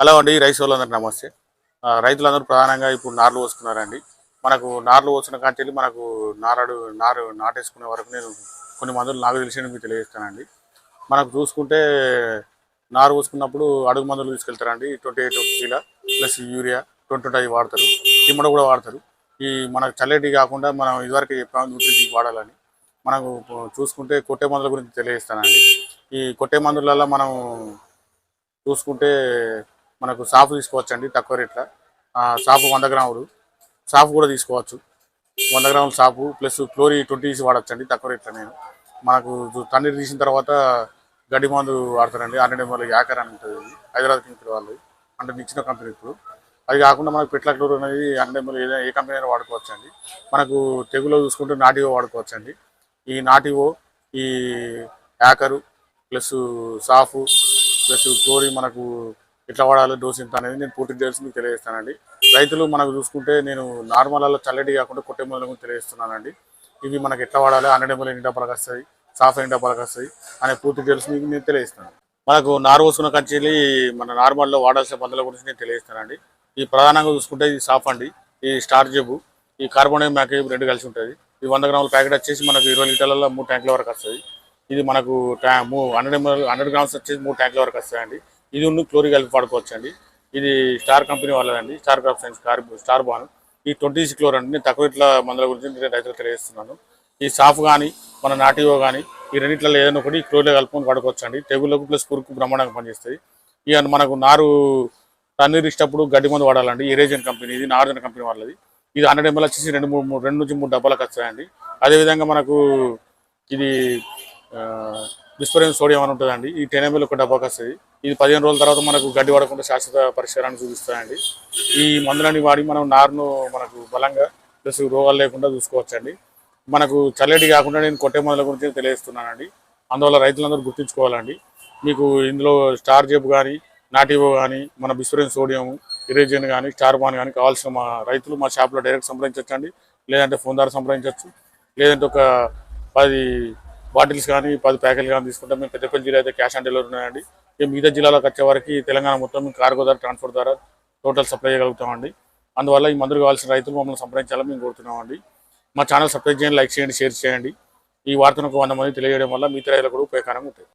Hello అండి rice వాళ్ళందరికీ నమస్తే. రైతులందరూ ప్రధానంగా ఇప్పుడు నార్లు పోసుకున్నారండి. మనకు నార్లు పోసిన కాంచెల్లి మనకు నారడు నారు నాటేసుకునే వరకు నేను కొన్ని మందులు నాకు తెలిసిన మీకు తెలియజేస్తానండి. మనకు చూసుకుంటే నారు పోసుకున్నప్పుడు అడుగు మందులు తీసుకెళ్తారండి. Twenty eight kilo plus urea twenty twenty వాడతారు. తిమ్మడ కూడా వాడతారు. ఈ మనకు చల్లటి కాకుండా మనం ఇదివరకు చెప్పాము న్యూట్రిషన్ వాడాలని మనకు చూసుకుంటే కొట్టే మందుల గురించి తెలియజేస్తానండి. ఈ కొట్టే మందులలో మనం చూసుకుంటే మనకు సాపు తీసుకోవచ్చండి తక్కువ రేట్ల. సాఫ్ సాపు వంద గ్రాములు. సాఫ్ కూడా తీసుకోవచ్చు. వంద గ్రాముల సాపు ప్లస్ క్లోరీ ట్వంటీ ఈసీ వాడచ్చండి తక్కువ రేట్ల నేను. మనకు జు- తన్నీరు తీసిన తర్వాత గడ్డి మందు వాడతారండి హండ్రెడ్ ఎంఎల్ యాకర్ అని ఉంటుంది. హైదరాబాద్ కంపెనీ వాళ్ళు అంటే నిచ్చిన కంపెనీ ఇప్పుడు. అది కాకుండా మనకు పెట్ల క్లోర్ అనేది హండ్రెడ్ ఎంఎల్ ఏదైనా ఏ కంపెనీ అయినా వాడుకోవచ్చు అండి మనకు తెగులో చూసుకుంటే నాటివో వాడుకోవచ్చు అండి ఈ నాటివో ఈ యాకరు ప్లస్ సాఫు ప్లస్ క్లోరీ మనకు ఎట్లా వాడాలో డోస్ ఎంత అనేది నేను పూర్తి డీటెయిల్స్ మీకు తెలియజేస్తానండి. రైతులు మనకు చూసుకుంటే నేను నార్మల్ అలా చల్లటి కాకుండా కొట్టే మందుల గురించి తెలియజేస్తున్నానండి. ఇవి మనకి ఎట్లా వాడాలి హండ్రెడ్ ఎంఎల్ ఎన్ని డబ్బాలకు వస్తాయి సాఫ్ ఎన్ని డబ్బాలకు వస్తాయి అనే పూర్తి డీటెయిల్స్ మీకు నేను తెలియజేస్తాను. మనకు నారు పోసుకున్న కంచెలి మన నార్మల్లో వాడాల్సిన మందుల గురించి నేను తెలియజేస్తానండి. ఈ ప్రధానంగా చూసుకుంటే ఇది సాఫ్ అండి ఈ స్టార్ జబ్బు ఈ కార్బన్ మ్యాకేజ్ రెండు కలిసి ఉంటుంది. ఈ వంద గ్రాముల ప్యాకెట్ వచ్చేసి మనకు ఇరవై లీటర్లలో మూడు ట్యాంకుల వరకు వస్తుంది. ఇది మనకు ట్యా మూ హండ్రెడ్ ఎంఎల్ హండ్రెడ్ గ్రామ్స్ వచ్చేసి మూడు ట్యాంకుల వరకు వస్తాయండి. ఇది ఉన్న క్లోరిక్ కలిపి వాడుకోవచ్చు అండి ఇది స్టార్ కంపెనీ వాళ్ళదండి. స్టార్ క్రాప్ సైన్స్ కార్ స్టార్ బాన్ ఈ ట్వంటీ సిక్స్ క్లోర్ అండి. నేను తక్కువ ఇట్లా మందుల గురించి నేను రైతులకు తెలియజేస్తున్నాను. ఈ సాఫ్ కానీ మన నాటివో కానీ ఈ రెండిట్లలో ఏదైనా ఒకటి ఈ క్లోరిలో కలుపుకొని వాడుకోవచ్చు అండి తెగుళ్ళకు ప్లస్ పురుకు బ్రహ్మాండంగా పనిచేస్తుంది ఇక మనకు నారు తన్నీరు ఇచ్చినప్పుడు గడ్డి మందు వాడాలండి. ఎరేజన్ కంపెనీ ఇది నార్జన్ కంపెనీ వాళ్ళది. ఇది హండ్రెడ్ ఎంఎల్ వచ్చేసి రెండు మూడు మూడు- రెండు నుంచి మూడు డబ్బాలకు వస్తాయండి అదేవిధంగా మనకు ఇది బిస్పరెన్ సోడియం అని ఉంటుందండి. ఈ టెన్ ఎంఎల్ ఒక డబ్బాకి వస్తుంది. ఇది పదిహేను రోజుల తర్వాత మనకు గడ్డి పడకుండా శాశ్వత పరిష్కారాన్ని చూపిస్తాయండి. ఈ మందులని వాడి మనం నారును మనకు బలంగా ప్లస్ రోగాలు లేకుండా చూసుకోవచ్చండి. మనకు చల్లటి కాకుండా నేను కొట్టే మందుల గురించి తెలియజేస్తున్నానండి. అందువల్ల రైతులందరూ గుర్తుంచుకోవాలండి. మీకు ఇందులో స్టార్ జేబు కానీ నాటివో కానీ మన బిస్ఫరెన్ సోడియం ఇరేజన్ కానీ స్టార్బాన్ కానీ కావాల్సిన మా రైతులు మా షాప్లో డైరెక్ట్ సంప్రదించవచ్చండి లేదంటే ఫోన్ ద్వారా సంప్రదించవచ్చు లేదంటే ఒక పది బాటిల్స్ కానీ పది ప్యాకెట్లు కానీ తీసుకుంటే మేము పెద్దపల్లి జిల్లా అయితే క్యాష్ ఆన్ డెలివరీ ఉన్నాయండి. మిగతా జిల్లాలకు వచ్చే వరకు తెలంగాణ మొత్తం కార్గో ద్వారా ట్రాన్స్పోర్ట్ ద్వారా టోటల్ సప్లై చేయగలుగుతామండి. అందువల్ల ఈ మందులు కావాల్సిన రైతులు మమ్మల్ని సంప్రదించాలని మేము కోరుతున్నామండి. మా ఛానల్ సబ్స్క్రైబ్ చేయండి లైక్ చేయండి షేర్ చేయండి. ఈ వార్తను ఒక వంద మంది తెలియజేయడం వల్ల మిగతా రైతులకు కూడా ఉపయోగకరంగా ఉంటుంది.